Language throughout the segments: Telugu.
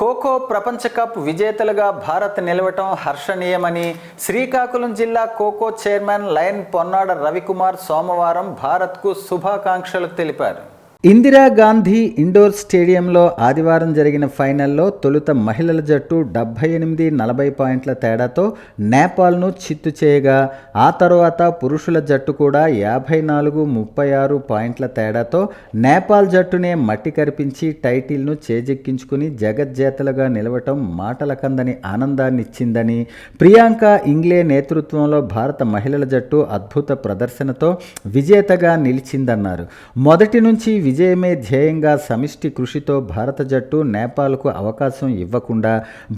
ఖోఖో ప్రపంచ కప్ విజేతలుగా భారత్ నిలవటం హర్షణీయమని శ్రీకాకుళం జిల్లా ఖోఖో చైర్మన్ లయన్ పొన్నాడ రవికుమార్ సోమవారం భారత్కు శుభాకాంక్షలు తెలిపారు. ఇందిరాగాంధీ ఇండోర్ స్టేడియంలో ఆదివారం జరిగిన ఫైనల్లో తొలుత మహిళల జట్టు డెబ్బై ఎనిమిది నలభై పాయింట్ల తేడాతో నేపాల్ను చిత్తు చేయగా ఆ తర్వాత పురుషుల జట్టు కూడా యాభై నాలుగు ముప్పై ఆరు పాయింట్ల తేడాతో నేపాల్ జట్టునే మట్టి కరిపించి టైటిల్ను చేజెక్కించుకుని జగజ్జేతలుగా నిలవటం మాటల కందని ఆనందాన్నిచ్చిందని ప్రియాంక ఇంగ్లే నేతృత్వంలో భారత మహిళల జట్టు అద్భుత ప్రదర్శనతో విజేతగా నిలిచిందన్నారు. మొదటి నుంచి విజయమే ధ్యేయంగా సమిష్టి కృషితో భారత జట్టు నేపాల్కు అవకాశం ఇవ్వకుండా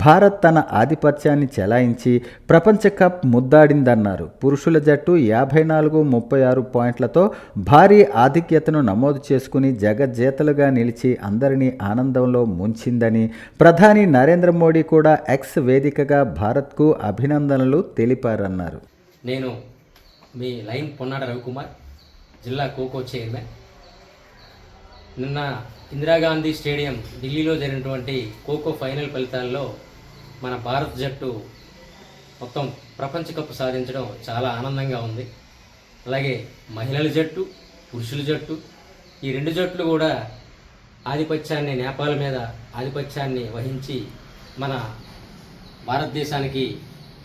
భారత్ తన ఆధిపత్యాన్ని చెలాయించి ప్రపంచ కప్ ముద్దాడిందన్నారు. పురుషుల జట్టు యాభై నాలుగు ముప్పై ఆరు పాయింట్లతో భారీ ఆధిక్యతను నమోదు చేసుకుని జగజ్జేతలుగా నిలిచి అందరినీ ఆనందంలో ముంచిందని ప్రధాని నరేంద్ర మోడీ కూడా ఎక్స్ వేదికగా భారత్కు అభినందనలు తెలిపారన్నారు. నేను మీ లైన్ పొన్నాడ రవికుమార్ జిల్లా కోకో చైర్మన్. నిన్న ఇందిరాగాంధీ స్టేడియం ఢిల్లీలో జరిగినటువంటి ఖోఖో ఫైనల్ ఫలితాల్లో మన భారత జట్టు మొత్తం ప్రపంచ కప్ సాధించడం చాలా ఆనందంగా ఉంది. అలాగే మహిళల జట్టు పురుషుల జట్టు ఈ రెండు జట్లు కూడా ఆధిపత్యాన్ని నేపాల్ మీద ఆధిపత్యాన్ని వహించి మన భారతదేశానికి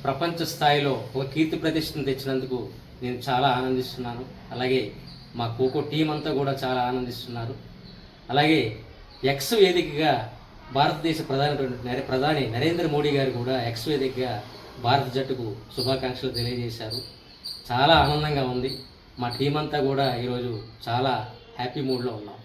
ప్రపంచ స్థాయిలో ఒక కీర్తి ప్రతిష్టను తెచ్చినందుకు నేను చాలా ఆనందిస్తున్నాను. అలాగే మా ఖోఖో టీం అంతా కూడా చాలా ఆనందిస్తున్నారు. అలాగే ఎక్స్ వేదికగా భారతదేశ ప్రధాని ప్రధాని నరేంద్ర మోడీ గారు కూడా ఎక్స్ వేదికగా భారత జట్టుకు శుభాకాంక్షలు తెలియజేశారు. చాలా ఆనందంగా ఉంది. మా టీం అంతా కూడా ఈరోజు చాలా హ్యాపీ మూడ్లో ఉన్నాం.